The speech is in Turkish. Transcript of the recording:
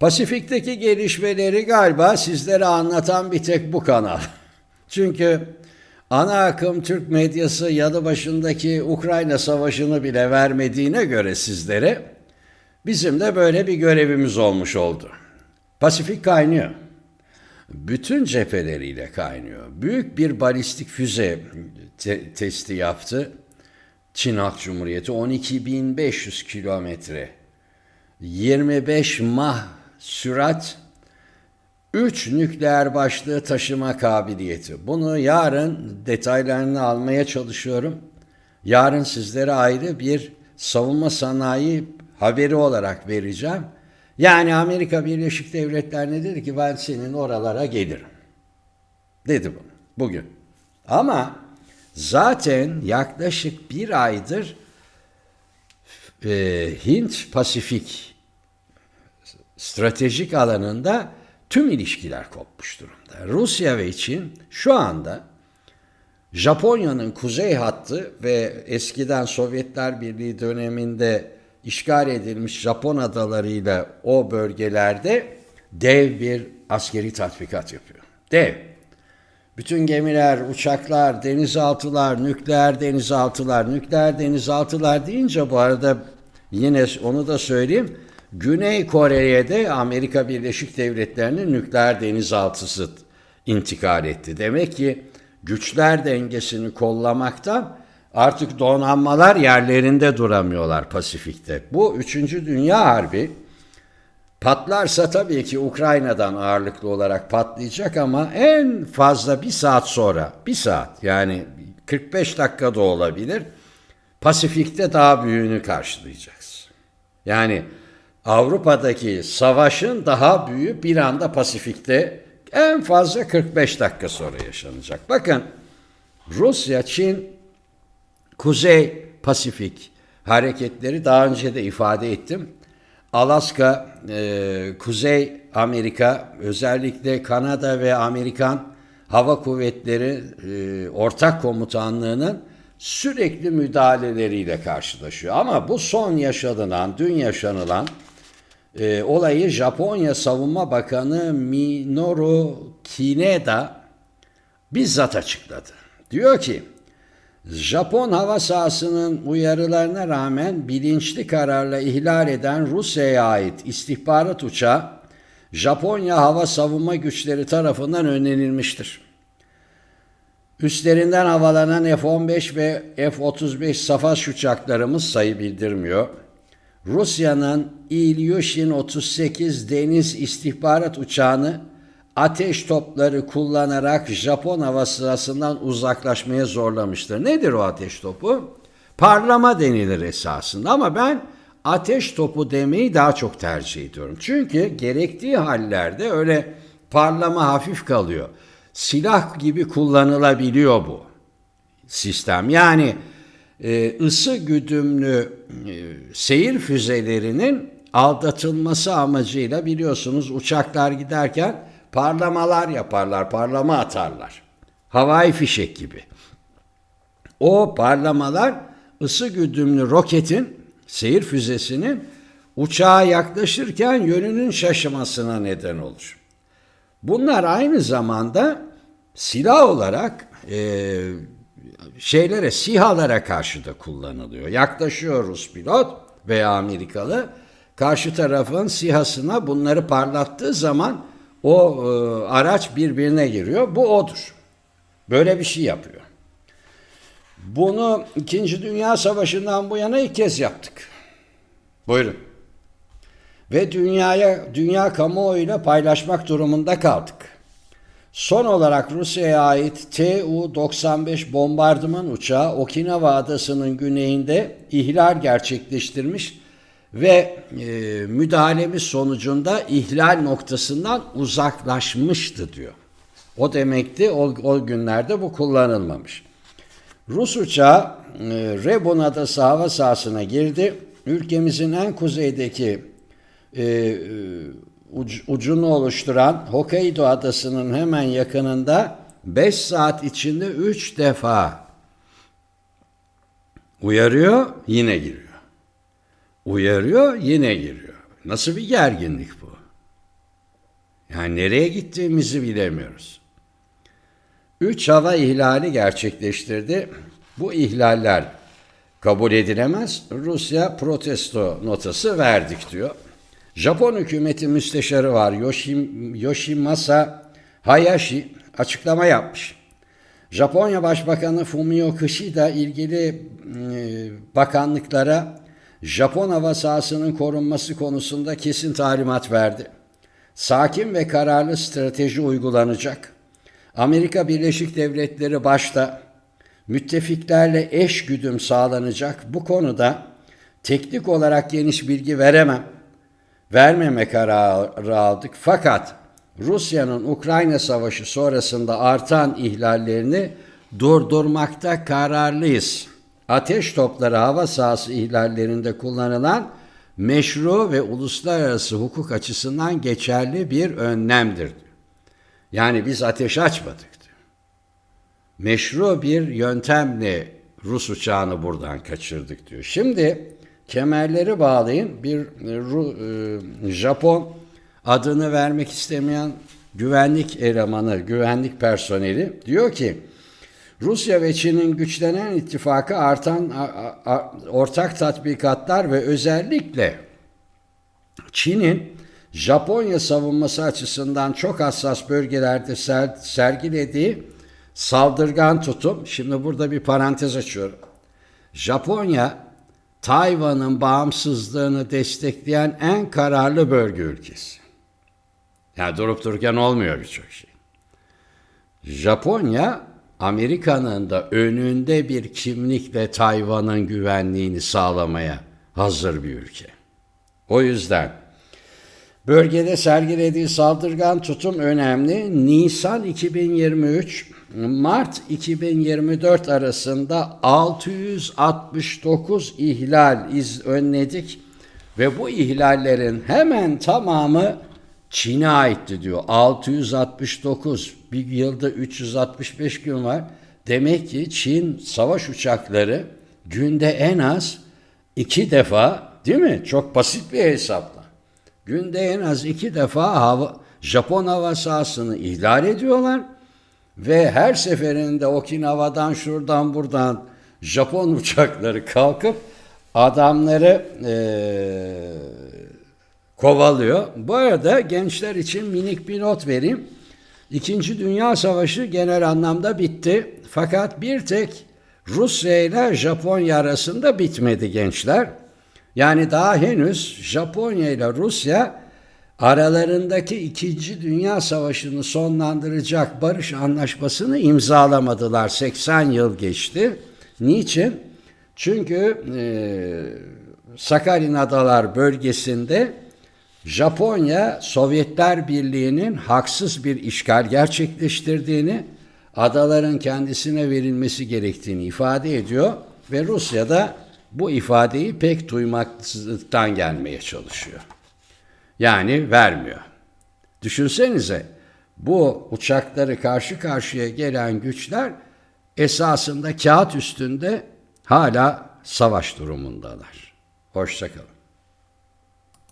Pasifik'teki gelişmeleri galiba sizlere anlatan bir tek bu kanal. Çünkü ana akım Türk medyası yanı başındaki Ukrayna Savaşı'nı bile vermediğine göre sizlere bizim de böyle bir görevimiz olmuş oldu. Pasifik kaynıyor. Bütün cepheleriyle kaynıyor. Büyük bir balistik füze te- testi yaptı. Çin Halk Cumhuriyeti 12.500 kilometre 25 mah sürat 3 nükleer başlığı taşıma kabiliyeti. Bunu yarın detaylarını almaya çalışıyorum. Yarın sizlere ayrı bir savunma sanayi haberi olarak vereceğim. Yani Amerika Birleşik Devletleri'ne dedi ki ben senin oralara gelirim. Dedi bunu bugün. Ama zaten yaklaşık bir aydır e, Hint Pasifik stratejik alanında tüm ilişkiler kopmuş durumda. Rusya ve Çin şu anda Japonya'nın kuzey hattı ve eskiden Sovyetler Birliği döneminde işgal edilmiş Japon adalarıyla o bölgelerde dev bir askeri tatbikat yapıyor. Dev. Bütün gemiler, uçaklar, denizaltılar, nükleer denizaltılar, nükleer denizaltılar deyince bu arada yine onu da söyleyeyim. Güney Kore'ye de Amerika Birleşik Devletleri'nin nükleer denizaltısı intikal etti. Demek ki güçler dengesini kollamaktan artık donanmalar yerlerinde duramıyorlar Pasifik'te. Bu 3. Dünya Harbi patlarsa tabii ki Ukrayna'dan ağırlıklı olarak patlayacak ama en fazla bir saat sonra, bir saat yani 45 dakikada olabilir Pasifik'te daha büyüğünü karşılayacağız. Yani Avrupa'daki savaşın daha büyüğü bir anda Pasifik'te en fazla 45 dakika sonra yaşanacak. Bakın Rusya, Çin, Kuzey Pasifik hareketleri daha önce de ifade ettim. Alaska, e, Kuzey Amerika, özellikle Kanada ve Amerikan Hava Kuvvetleri e, Ortak Komutanlığı'nın sürekli müdahaleleriyle karşılaşıyor. Ama bu son yaşanılan, dün yaşanılan e, olayı Japonya Savunma Bakanı Minoru Kineda bizzat açıkladı. Diyor ki, Japon hava sahasının uyarılarına rağmen bilinçli kararla ihlal eden Rusya'ya ait istihbarat uçağı Japonya Hava Savunma Güçleri tarafından önlenilmiştir. Üstlerinden havalanan F-15 ve F-35 savaş uçaklarımız sayı bildirmiyor. Rusya'nın İlyushin 38 deniz istihbarat uçağını ateş topları kullanarak Japon hava sahasından uzaklaşmaya zorlamıştır. Nedir o ateş topu? Parlama denilir esasında ama ben ateş topu demeyi daha çok tercih ediyorum. Çünkü gerektiği hallerde öyle parlama hafif kalıyor. Silah gibi kullanılabiliyor bu sistem. Yani ısı güdümlü e, seyir füzelerinin aldatılması amacıyla biliyorsunuz uçaklar giderken parlamalar yaparlar, parlama atarlar. Havai fişek gibi. O parlamalar ısı güdümlü roketin, seyir füzesinin uçağa yaklaşırken yönünün şaşmasına neden olur. Bunlar aynı zamanda silah olarak e, şeylere, sihalara karşı da kullanılıyor. Yaklaşıyor Rus pilot veya Amerikalı, karşı tarafın sihasına bunları parlattığı zaman o e, araç birbirine giriyor. Bu odur. Böyle bir şey yapıyor. Bunu İkinci Dünya Savaşı'ndan bu yana ilk kez yaptık. Buyurun. Ve dünyaya, dünya kamuoyuyla paylaşmak durumunda kaldık. Son olarak Rusya'ya ait Tu-95 bombardıman uçağı Okinawa adasının güneyinde ihlal gerçekleştirmiş ve e, müdahalemiz sonucunda ihlal noktasından uzaklaşmıştı diyor. O demekti o, o günlerde bu kullanılmamış. Rus uçağı e, Rebun adası hava sahasına girdi. Ülkemizin en kuzeydeki e, uc, ucunu oluşturan Hokkaido adasının hemen yakınında 5 saat içinde 3 defa uyarıyor, yine giriyor. Uyarıyor, yine giriyor. Nasıl bir gerginlik bu? Yani nereye gittiğimizi bilemiyoruz. Üç hava ihlali gerçekleştirdi. Bu ihlaller kabul edilemez. Rusya protesto notası verdik diyor. Japon hükümeti müsteşarı var Yoshim, Yoshimasa Hayashi açıklama yapmış. Japonya Başbakanı Fumio Kishida ilgili e, bakanlıklara Japon hava sahasının korunması konusunda kesin talimat verdi. Sakin ve kararlı strateji uygulanacak. Amerika Birleşik Devletleri başta müttefiklerle eş güdüm sağlanacak. Bu konuda teknik olarak geniş bilgi veremem. Vermeme kararı aldık. Fakat Rusya'nın Ukrayna Savaşı sonrasında artan ihlallerini durdurmakta kararlıyız. Ateş topları hava sahası ihlallerinde kullanılan meşru ve uluslararası hukuk açısından geçerli bir önlemdir. Yani biz ateş açmadık. Meşru bir yöntemle Rus uçağını buradan kaçırdık diyor. Şimdi kemerleri bağlayın bir e, Japon adını vermek istemeyen güvenlik elemanı, güvenlik personeli diyor ki Rusya ve Çin'in güçlenen ittifakı artan ortak tatbikatlar ve özellikle Çin'in Japonya savunması açısından çok hassas bölgelerde ser, sergilediği saldırgan tutum. Şimdi burada bir parantez açıyorum. Japonya Tayvan'ın bağımsızlığını destekleyen en kararlı bölge ülkesi. Yani durup dururken olmuyor birçok şey. Japonya Amerika'nın da önünde bir kimlikle Tayvan'ın güvenliğini sağlamaya hazır bir ülke. O yüzden bölgede sergilediği saldırgan tutum önemli. Nisan 2023 Mart 2024 arasında 669 ihlal iz önledik ve bu ihlallerin hemen tamamı Çin'e aitti diyor. 669 bir yılda 365 gün var. Demek ki Çin savaş uçakları günde en az iki defa değil mi? Çok basit bir hesapla. Günde en az iki defa hava, Japon hava sahasını ihlal ediyorlar ve her seferinde Okinawa'dan şuradan buradan Japon uçakları kalkıp adamları ee, kovalıyor. Bu arada gençler için minik bir not vereyim. İkinci Dünya Savaşı genel anlamda bitti. Fakat bir tek Rusya ile Japonya arasında bitmedi gençler. Yani daha henüz Japonya ile Rusya aralarındaki İkinci Dünya Savaşı'nı sonlandıracak barış anlaşmasını imzalamadılar. 80 yıl geçti. Niçin? Çünkü e, Sakarin Adalar bölgesinde Japonya Sovyetler Birliği'nin haksız bir işgal gerçekleştirdiğini, adaların kendisine verilmesi gerektiğini ifade ediyor ve Rusya da bu ifadeyi pek duymaktan gelmeye çalışıyor. Yani vermiyor. Düşünsenize bu uçakları karşı karşıya gelen güçler esasında kağıt üstünde hala savaş durumundalar. Hoşçakalın.